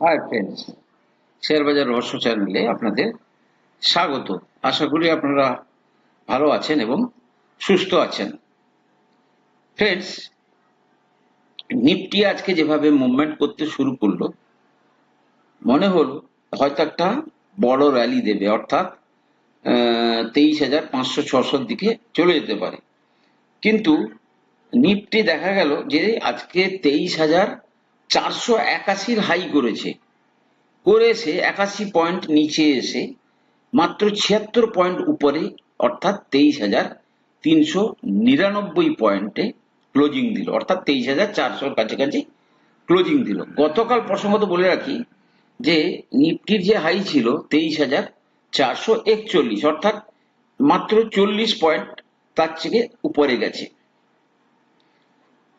Hi friends share বাজার রহস্য চ্যানেলে আপনাদের স্বাগত। আশা করি আপনারা ভালো আছেন এবং সুস্থ আছেন। ফ্রেন্ডস নিফটি আজকে যেভাবে মুভমেন্ট করতে শুরু করল, মনে হলো হয়তো একটা বড় র্যালি দেবে, অর্থাৎ তেইশ হাজার পাঁচশো ছশোর দিকে চলে যেতে পারে। কিন্তু নিফটি দেখা গেল যে আজকে তেইশ হাজার চারশো একাশির হাই করেছে। করে এসে একাশি পয়েন্ট নিচে এসে মাত্র ছিয়াত্তর পয়েন্ট উপরে, অর্থাৎ তেইশ হাজার তিনশো নিরানব্বই পয়েন্টে ক্লোজিং দিল। অর্থাৎ তেইশ হাজার চারশোর কাছাকাছি ক্লোজিং দিল। গতকাল প্রসঙ্গত বলে রাখি যে, নিফটির যে হাই ছিল তেইশ হাজার চারশো একচল্লিশ, অর্থাৎ মাত্র চল্লিশ পয়েন্ট তার থেকে উপরে গেছে।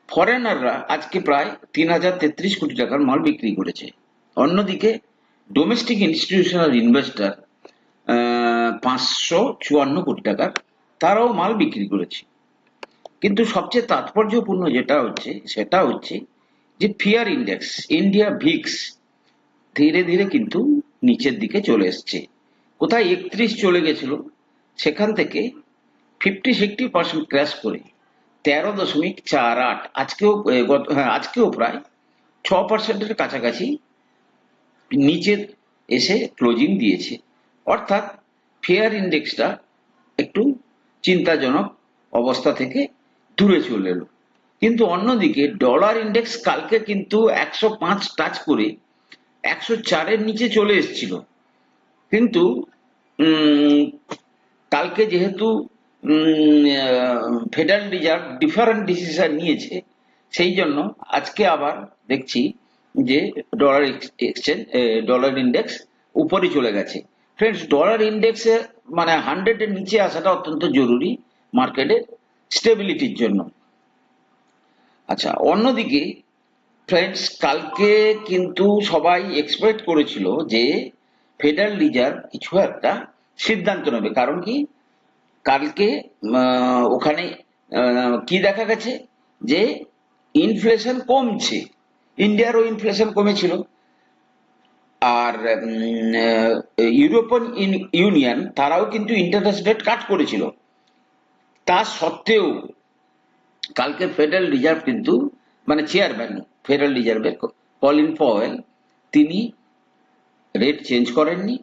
ফরেনাররা আজকে প্রায় তিন হাজার তেত্রিশ কোটি টাকার মাল বিক্রি করেছে। অন্যদিকে ডোমেস্টিক ইনস্টিটিউশনাল ইনভেস্টর পাঁচশো চুয়ান্ন কোটি টাকার তারাও মাল বিক্রি করেছে। কিন্তু সবচেয়ে তাৎপর্যপূর্ণ যেটা হচ্ছে, সেটা হচ্ছে যে ফিয়ার ইন্ডেক্স ইন্ডিয়া ভিক্স ধীরে ধীরে কিন্তু নিচের দিকে চলে এসছে। কোথায় একত্রিশ চলে গেছিল, সেখান থেকে ফিফটি সিক্সটি পার্সেন্ট ক্র্যাশ করে তেরো দশমিক চার আট। আজকেও গত হ্যাঁ আজকেও প্রায় ছ পার্সেন্টের কাছাকাছি নিচের এসে ক্লোজিং দিয়েছে। অর্থাৎ ফেয়ার ইন্ডেক্সটা একটু চিন্তাজনক অবস্থা থেকে দূরে চলে এলো। কিন্তু অন্যদিকে ডলার ইন্ডেক্স কালকে কিন্তু একশো পাঁচ টাচ করে একশো চারের নিচে চলে এসেছিল। কিন্তু কালকে যেহেতু ফেডারেল রিজার্ভ ডিফারেন্ট ডিসিশন নিয়েছে। সেই জন্য আজকে আবার দেখছি যে ডলার এক্সচেঞ্জ ডলার ইন্ডেক্স উপরে চলে গেছে। ফ্রেন্ডস ডলার ইন্ডেক্সে মানে হান্ড্রেডের নিচে আসাটা অত্যন্ত জরুরি মার্কেটের স্টেবিলিটির জন্য। আচ্ছা অন্যদিকে ফ্রেন্ডস কালকে কিন্তু সবাই এক্সপেক্ট করেছিল যে ফেডারেল রিজার্ভ কিছু একটা সিদ্ধান্ত নেবে। কারণ কি? কালকে ওখানে কি দেখা গেছে? যে ইনফ্লেশন কমছে। ইন্ডিয়ারও ইনফ্লেশন কমেছিল। আর ইউরোপিয়ান ইউনিয়ন, তারাও কিন্তু ইন্টারেস্ট রেট কাট করেছিল। তা সত্ত্বেও, কালকে ফেডারেল রিজার্ভ কিন্তু মানে চেয়ারম্যান ফেডারেল রিজার্ভের কলিন পয়েল তিনি রেট চেঞ্জ করেননি।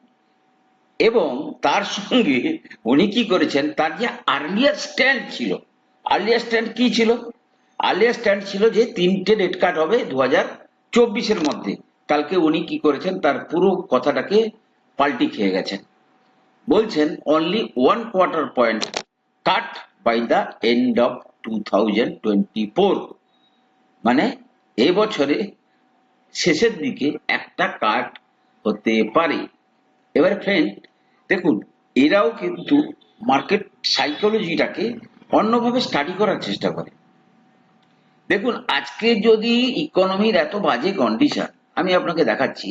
এবং তার সঙ্গে উনি কি করেছেন, তার যে আর্লিয়ার স্ট্যান্ড ছিল আর্লিয়ার স্ট্যান্ড কি ছিল? আর্লিয়ার স্ট্যান্ড ছিল যে তিনটে রেট কাট হবে দু হাজার চব্বিশের মধ্যে। কালকে উনি কি করেছেন, তার পুরো কথাটাকে পাল্টি খেয়ে গেছেন। বলছেন only one quarter point cut by the end of two thousand twenty four মানে এবছরে শেষের দিকে একটা কাট হতে পারে। এবার ফ্রেন্ড দেখুন, এরাও কিন্তু মার্কেট সাইকোলজিটাকে অন্যভাবে স্টাডি করার চেষ্টা করে। দেখুন, আজকে যদি ইকোনমির এত বাজে কন্ডিশন আমি আপনাকে দেখাচ্ছি,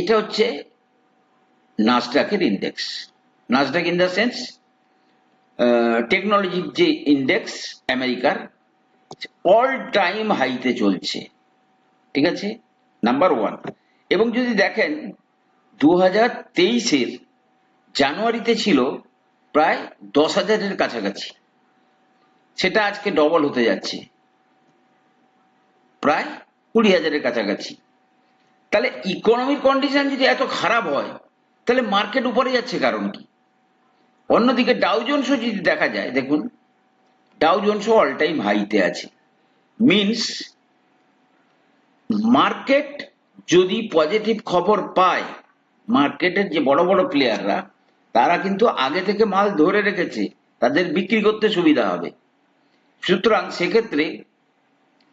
এটা হচ্ছে নাসডাকের index Nasdaq in the sense টেকনোলজির যে ইন্ডেক্স আমেরিকার অল টাইম হাইতে চলছে। ঠিক আছে? নাম্বার ওয়ান এবং যদি দেখেন দু হাজার তেইশের জানুয়ারিতে ছিল প্রায় দশ হাজারের কাছাকাছি। সেটা আজকে ডবল হতে যাচ্ছে। প্রায় কুড়ি হাজারের কাছাকাছি। তাহলে ইকোনমিক কন্ডিশন যদি এত খারাপ হয়, তাহলে মার্কেট উপরে যাচ্ছে কারণ কি? অন্যদিকে ডাউজন্সও যদি দেখা যায়, দেখুন ডাউজন্সও অল টাইম হাইতে আছে। মিনস মার্কেট যদি পজিটিভ খবর পায় মার্কেটের যে বড় বড় প্লেয়াররা তারা কিন্তু আগে থেকে মাল ধরে রেখেছে। তাদের বিক্রি করতে সুবিধা হবে। সুতরাং সেক্ষেত্রে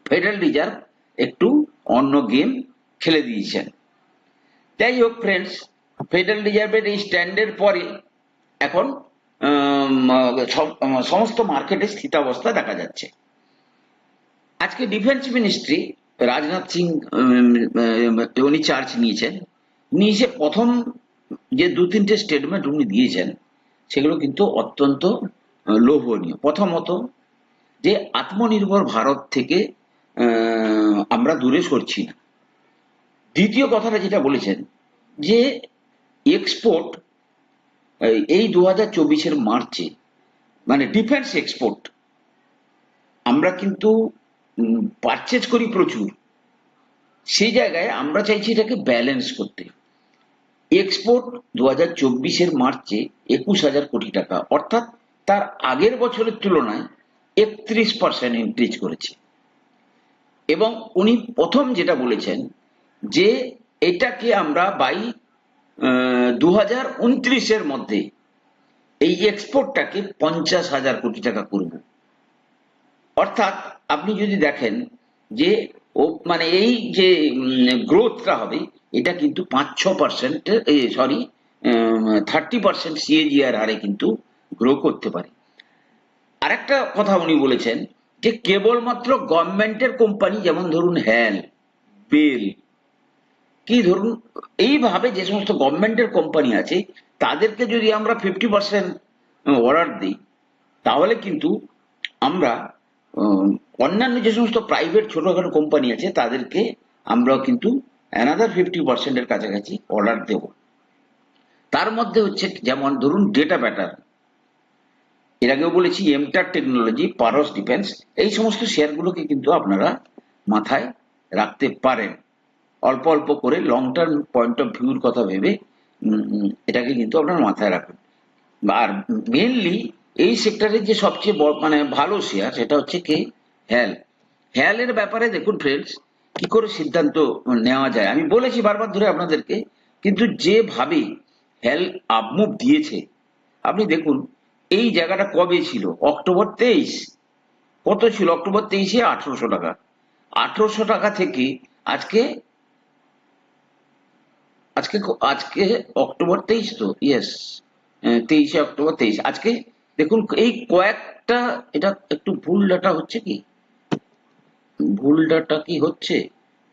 ফেডারেল রিজার্ভ একটু অন্য গেম খেলে দিয়েছেন। যাই হোক ফ্রেন্ডস ফেডারেল রিজার্ভের এই স্ট্যান্ডের পরে এখন সমস্ত মার্কেটে স্থিতাবস্থা দেখা যাচ্ছে। আজকে ডিফেন্স মিনিস্ট্রি রাজনাথ সিং উনি চার্জ নিয়েছেন। নিয়ে প্রথম যে দু তিনটে স্টেটমেন্ট উনি দিয়েছেন, সেগুলো কিন্তু অত্যন্ত লোভনীয়। প্রথমত যে আত্মনির্ভর ভারত থেকে আমরা দূরে সরছি না। দ্বিতীয় কথাটা যেটা বলেছেন, যে এক্সপোর্ট এই দু হাজার চব্বিশের মার্চে মানে ডিফেন্স এক্সপোর্ট আমরা কিন্তু পারচেজ করি প্রচুর। সেই জায়গায় আমরা চাইছি এটাকে ব্যালেন্স করতে। এক্সপোর্ট দু হাজার চব্বিশের মার্চে একুশ হাজার কোটি টাকা। অর্থাৎ তার আগের বছরের তুলনায় একত্রিশ পার্সেন্ট ইনক্রিজ করেছে। এবং উনি প্রথম যেটা বলেছেন যে এটাকে আমরা বাই দু হাজার উনত্রিশের মধ্যে এই এক্সপোর্টটাকে পঞ্চাশ হাজার কোটি টাকা করব। অর্থাৎ আপনি যদি দেখেন যে ও মানে এই যে গ্রোথটা হবে এটা কিন্তু পাঁচ, ছ percent sorry thirty percent CAGR হারে কিন্তু গ্রো করতে পারে। আরেকটা কথা উনি বলেছেন যে কেবলমাত্র গভর্নমেন্টের কোম্পানি, যেমন ধরুন হ্যাল বেল, কি ধরুন, এইভাবে যে সমস্ত গভর্নমেন্টের কোম্পানি আছে, তাদেরকে যদি আমরা ফিফটি পার্সেন্ট অর্ডার দিই, তাহলে কিন্তু আমরা অন্যান্য যে সমস্ত প্রাইভেট ছোটখাটো কোম্পানি আছে, তাদেরকে আমরা কিন্তু অ্যানাদার ফিফটি পার্সেন্টের কাছাকাছি অর্ডার দেব। তার মধ্যে হচ্ছে, যেমন ধরুন ডেটা ব্যাটার এর আগেও বলেছি এমটার টেকনোলজি পারস ডিফেন্স এই সমস্ত শেয়ারগুলোকে কিন্তু আপনারা মাথায় রাখতে পারেন। অল্প অল্প করে লং টার্ম পয়েন্ট অফ ভিউর কথা ভেবে এটাকে কিন্তু আপনারা মাথায় রাখুন। আর মেনলি এই সেক্টরের যে সবচেয়ে মানে ভালো শেয়ার সেটা হচ্ছে কে? হ্যাল হ্যালের ব্যাপারে দেখুন ফ্রেন্ডস কি করে সিদ্ধান্ত নেওয়া যায়? আমি বলেছি বারবার ধরে আপনাদেরকে, কিন্তু যেভাবে হ্যাল আপমুভ দিয়েছে, আপনি দেখুন, এই জায়গাটা কবে ছিল? অক্টোবর তেইশ। কত ছিল? অক্টোবর তেইশে আঠারোশো টাকা। আঠারোশো টাকা থেকে আজকে আজকে আজকে অক্টোবর তেইশ তো? ইয়েস তেইশে অক্টোবর তেইশ। আজকে দেখুন, এই কয়েকটা, এটা একটু ভুল ডাটা হচ্ছে কি? ভুল ডাটা কি হচ্ছে?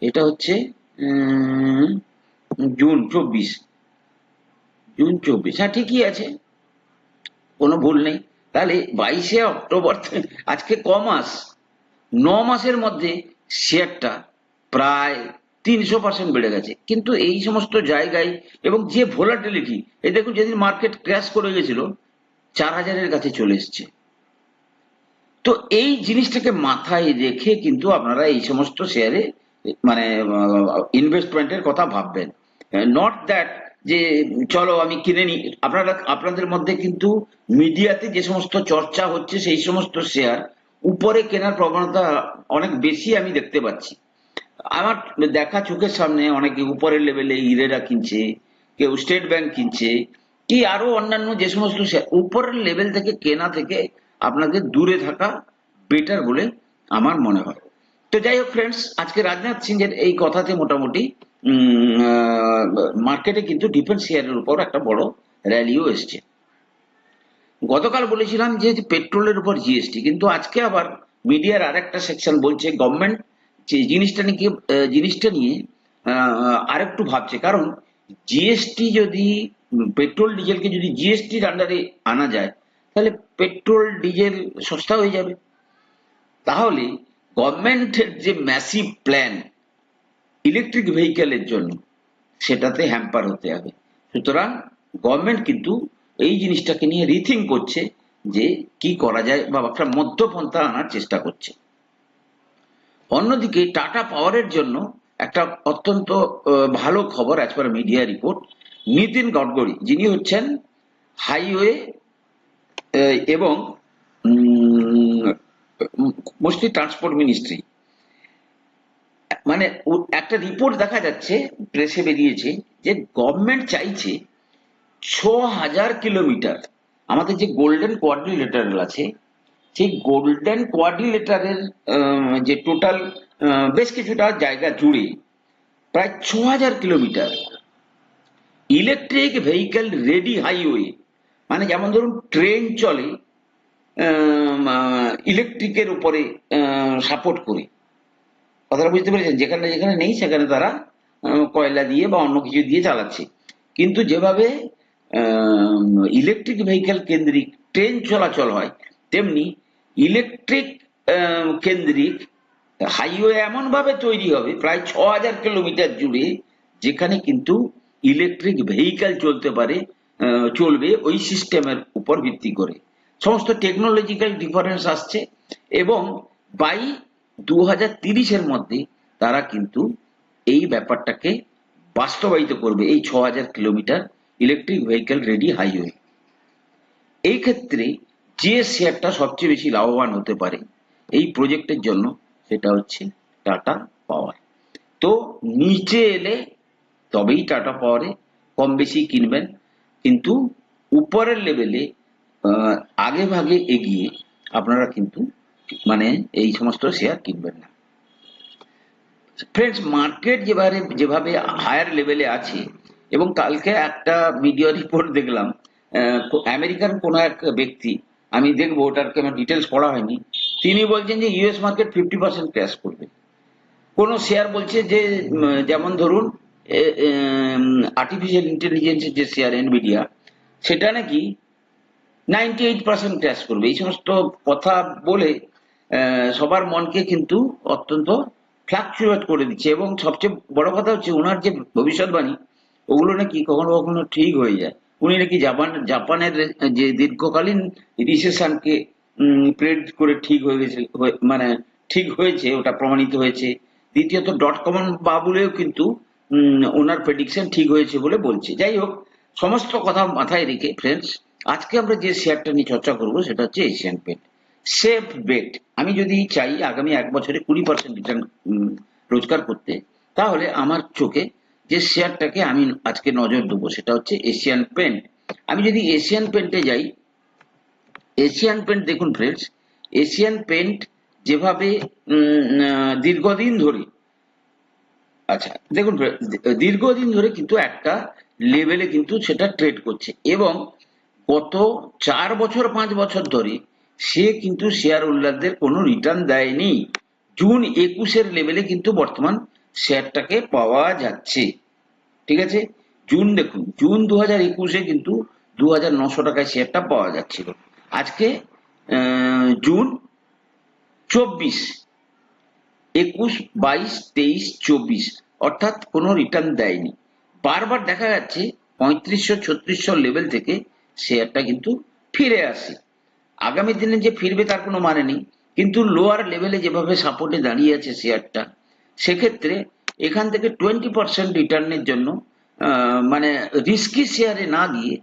এটা হচ্ছে জুন চব্বিশ। জুন চব্বিশ হ্যাঁ ঠিকই আছে। কোনো ভুল নেই। তাহলে বাইশে অক্টোবর আজকে ক মাস? ন মাসের মধ্যে শেয়ারটা প্রায় তিনশো পার্সেন্ট বেড়ে গেছে। কিন্তু এই সমস্ত জায়গায় এবং যে ভোলাটিলিটি এই দেখুন যেদিন মার্কেট ক্র্যাশ করে গেছিল, চার হাজারের কাছে চলে এসছে। তো এই জিনিসটাকে মাথায় রেখে কিন্তু আপনারা এই সমস্ত শেয়ারে মানে ইনভেস্টমেন্টের কথা ভাববেন। নট দ্যাট যে চলো আমি কিনে নি আপনারা আপনাদের মধ্যে কিন্তু মিডিয়াতে যে সমস্ত চর্চা হচ্ছে সেই সমস্ত শেয়ার উপরে কেনার প্রবণতা অনেক বেশি আমি দেখতে পাচ্ছি। আমার দেখা চোখের সামনে অনেকে উপরের লেভেলে ইরেরা কিনছে কেউ স্টেট ব্যাংক কিনছে কি আরও অন্যান্য যে সমস্ত share, উপরের লেভেল থেকে কেনা থেকে আপনাদের দূরে থাকা বেটার বলে আমার মনে হয়। তো যাই হোক ফ্রেন্ডস আজকে রাজনাথ সিং এর এই কথাতে মোটামুটি মার্কেটে কিন্তু ডিফেন্স শেয়ারের উপর একটা বড় র্যালিও এসছে। গতকাল বলেছিলাম যে পেট্রোলের উপর জিএসটি কিন্তু আজকে আবার মিডিয়ার আরেকটা সেকশন বলছে গভর্নমেন্ট যে জিনিসটা নিয়ে জিনিসটা নিয়ে আরেকটু ভাবছে। কারণ জিএসটি যদি পেট্রোল ডিজেলকে যদি জিএসটির আন্ডারে আনা যায় তাহলে পেট্রোল, ডিজেল সস্তা হয়ে যাবে। তাহলে গভর্নমেন্টের যে ম্যাসিভ প্ল্যান ইলেকট্রিক ভেহিকেলের জন্য, সেটাতে হ্যাম্পার হতে হবে। সুতরাং গভর্নমেন্ট কিন্তু এই জিনিসটাকে নিয়ে রিথিং করছে যে কি করা যায় বা একটা মধ্যপন্থা আনার চেষ্টা করছে। অন্যদিকে টাটা পাওয়ারের জন্য একটা অত্যন্ত ভালো খবর as per media report Nitin Gadkari যিনি হচ্ছেন হাইওয়ে এবং মোস্টলি ট্রান্সপোর্ট মিনিস্ট্রি মানে একটা রিপোর্ট দেখা যাচ্ছে প্রেসে বেরিয়েছে, যে গভর্নমেন্ট চাইছে ছ হাজার কিলোমিটার আমাদের যে গোল্ডেন কোয়াড্রিলেটারাল আছে, সেই গোল্ডেন কোয়াড্রিলেটারের যে টোটাল বেশ কিছুটা জায়গা জুড়ে প্রায় ছ হাজার kilometre electric vehicle ready highway মানে যেমন ধরুন ট্রেন চলে ইলেকট্রিকের উপরে সাপোর্ট করে। কথাটা বুঝতে পেরেছেন? যেখানে যেখানে নেই, সেখানে তারা কয়লা দিয়ে বা অন্য কিছু দিয়ে চালাচ্ছে। কিন্তু যেভাবে ইলেকট্রিক ভেহিকেল কেন্দ্রিক ট্রেন চলাচল হয়, তেমনি ইলেকট্রিক কেন্দ্রিক হাইওয়ে এমনভাবে তৈরি হবে, প্রায় ছ হাজার কিলোমিটার জুড়ে, যেখানে কিন্তু ইলেকট্রিক ভেহিকেল চলতে পারে চলবে ওই সিস্টেমের উপর ভিত্তি করে। সমস্ত টেকনোলজিক্যাল ডিফারেন্স আসছে এবং বাই দু হাজার তিরিশের মধ্যে তারা কিন্তু এই ব্যাপারটাকে বাস্তবায়িত করবে, এই ছ হাজার kilometre electric vehicle ready highway এই ক্ষেত্রে যে শেয়ারটা সবচেয়ে বেশি লাভবান হতে পারে এই প্রজেক্টের জন্য, সেটা হচ্ছে টাটা পাওয়ার তো নিচে এলে তবেই টাটা পাওয়ারে কম বেশি কিনবেন কিন্তু উপরের লেভেলে আগে ভাগে এগিয়ে আপনারা কিন্তু মানে এই সমস্ত শেয়ার কিনবেন না। ফ্রেন্ডস মার্কেট যেভাবে যেভাবে হায়ার লেভেলে আছে, এবং কালকে একটা মিডিয়া রিপোর্ট দেখলাম আমেরিকান কোনো এক ব্যক্তি, আমি দেখব, ওটার আমার ডিটেলস পড়া হয়নি, তিনি বলছেন যে US market fifty percent crash করবে। কোনো শেয়ার বলছে যে যেমন ধরুন আর্টিফিশিয়াল ইন্টেলিজেন্সের যে শেয়ার এনভিডিয়া সেটা নাকি নাইনটি এইট পার্সেন্ট ক্র্যাশ করবে। এই সমস্ত কথা বলে সবার মনকে কিন্তু অত্যন্ত ফ্লাকচুয়েট করে দিচ্ছে। এবং সবচেয়ে বড় কথা হচ্ছে, ওনার যে ভবিষ্যৎবাণী, ওগুলো নাকি কখনো কখনো ঠিক হয়ে যায়। উনি নাকি জাপান, জাপানের যে দীর্ঘকালীন রিসেশনকে প্রেড করে ঠিক হয়ে গেছে মানে ঠিক হয়েছে, ওটা প্রমাণিত হয়েছে। দ্বিতীয়ত ডট কমন বাবুলেও কিন্তু ওনার প্রেডিকশন ঠিক হয়েছে বলে বলছে। যাই হোক, সমস্ত কথা মাথায় রেখে ফ্রেন্ডস আজকে আমরা যে শেয়ারটা নিয়ে চর্চা করব সেটা হচ্ছে এশিয়ান পেন্ট সেফ বেট আমি যদি চাই আগামী এক বছরে কুড়ি পার্সেন্ট রিটার্ন রোজগার করতে, তাহলে আমার চোখে যে শেয়ারটাকে আমি আজকে নজর দেবো সেটা হচ্ছে এশিয়ান পেন্ট আমি যদি এশিয়ান পেন্টে যাই এশিয়ান পেন্ট দেখুন ফ্রেন্ডস এশিয়ান পেন্ট যেভাবে দীর্ঘদিন ধরে আচ্ছা দেখুন, দীর্ঘদিন ধরে কিন্তু একটা লেভেলে কিন্তু সেটা ট্রেড করছে এবং গত চার বছর, পাঁচ বছর ধরে সে কিন্তু শেয়ার হোল্ডারদের কোনো রিটার্ন দেয়নি। জুন একুশের লেভেলে কিন্তু বর্তমান শেয়ারটাকে পাওয়া যাচ্ছে। ঠিক আছে? জুন, দেখুন, জুন দু হাজার একুশে কিন্তু দু হাজার নশো টাকায় শেয়ারটা পাওয়া যাচ্ছিল। আজকে জুন চব্বিশ। একুশ, বাইশ, তেইশ, চব্বিশ। অর্থাৎ কোনো রিটার্ন দেয়নি। বারবার দেখা যাচ্ছে পঁয়ত্রিশশো, ছত্রিশশো লেভেল থেকে শেয়ারটা কিন্তু ফিরে আসে। আগামী দিনে যে ফিরবে তার কোনো মানে নেই। কিন্তু লোয়ার লেভেলে যেভাবে সাপোর্টে দাঁড়িয়ে আছে শেয়ারটা সেক্ষেত্রে এখান থেকে টোয়েন্টি পার্সেন্ট রিটার্নের জন্য মানে রিস্কি শেয়ারে না গিয়ে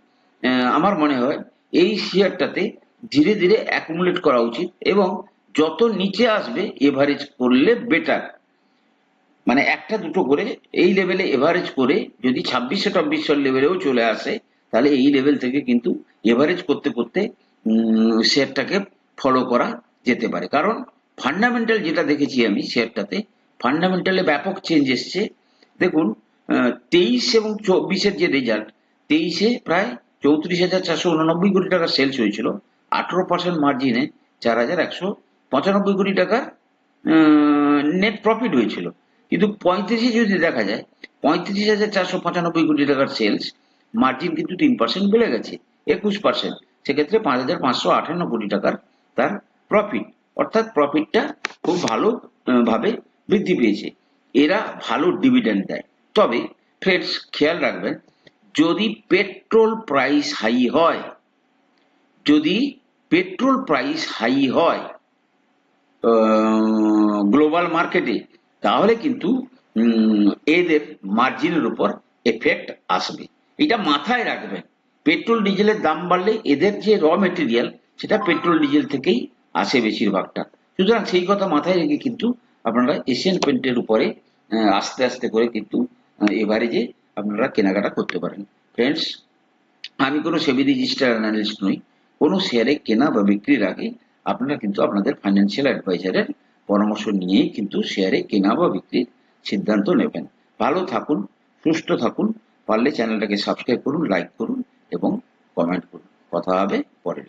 আমার মনে হয় এই শেয়ারটাতে ধীরে ধীরে অ্যাকুমুলেট করা উচিত এবং যত নিচে আসবে এভারেজ করলে বেটার মানে একটা দুটো করে এই লেভেলে এভারেজ করে যদি ছাব্বিশশো টব্বিশশো লেভেলেও চলে আসে, তাহলে এই লেভেল থেকে কিন্তু এভারেজ করতে করতে শেয়ারটাকে ফলো করা যেতে পারে। কারণ ফান্ডামেন্টাল যেটা দেখেছি আমি শেয়ারটাতে ফান্ডামেন্টালে ব্যাপক চেঞ্জ এসছে। দেখুন তেইশ এবং চব্বিশের যে রেজাল্ট তেইশে প্রায় চৌত্রিশ হাজার চারশো উননব্বই কোটি টাকার সেলস হয়েছিল। আঠেরো পার্সেন্ট মার্জিনে চার হাজার একশো পঁচানব্বই কোটি টাকার নেট প্রফিট হয়েছিল। কিন্তু পঁয়ত্রিশে যদি দেখা যায়, পঁয়ত্রিশ হাজার চারশো পঁচানব্বই কোটি টাকার সেলস মার্জিন কিন্তু তিন পার্সেন্ট বেড়ে গেছে, একুশ পার্সেন্ট সেক্ষেত্রে পাঁচ হাজার পাঁচশো আটান্ন কোটি টাকার তার প্রফিট অর্থাৎ প্রফিটটা খুব ভালো ভাবে বৃদ্ধি পেয়েছে। এরা ভালো ডিভিডেন্ড দেয়। তবে ফ্রেন্ডস খেয়াল রাখবেন, যদি পেট্রোল প্রাইস হাই হয়, যদি পেট্রোল প্রাইস হাই হয় গ্লোবাল মার্কেটে তাহলে কিন্তু এদের মার্জিনের উপর এফেক্ট আসবে। এটা মাথায় রাখবেন। পেট্রোল ডিজেলের দাম বাড়লে এদের যে র মেটেরিয়াল সেটা পেট্রোল ডিজেল থেকেই আসে বেশিরভাগটা। সুতরাং সেই কথা মাথায় রেখে কিন্তু আপনারা এশিয়ান পেন্টের উপরে আস্তে আস্তে করে কিন্তু এভারেজে আপনারা কেনাকাটা করতে পারেন। ফ্রেন্ডস আমি কোনো সেবি রেজিস্টার অ্যানালিস্ট নই। কোনো শেয়ারে কেনা বা বিক্রির আগে আপনারা কিন্তু আপনাদের ফাইন্যান্সিয়াল অ্যাডভাইজারের পরামর্শ নিয়েই কিন্তু শেয়ারে কেনা বা বিক্রির সিদ্ধান্ত নেবেন। ভালো থাকুন, সুস্থ থাকুন, পারলে চ্যানেলটাকে সাবস্ক্রাইব করুন লাইক করুন এবং কমেন্ট করুন। কথা হবে পরের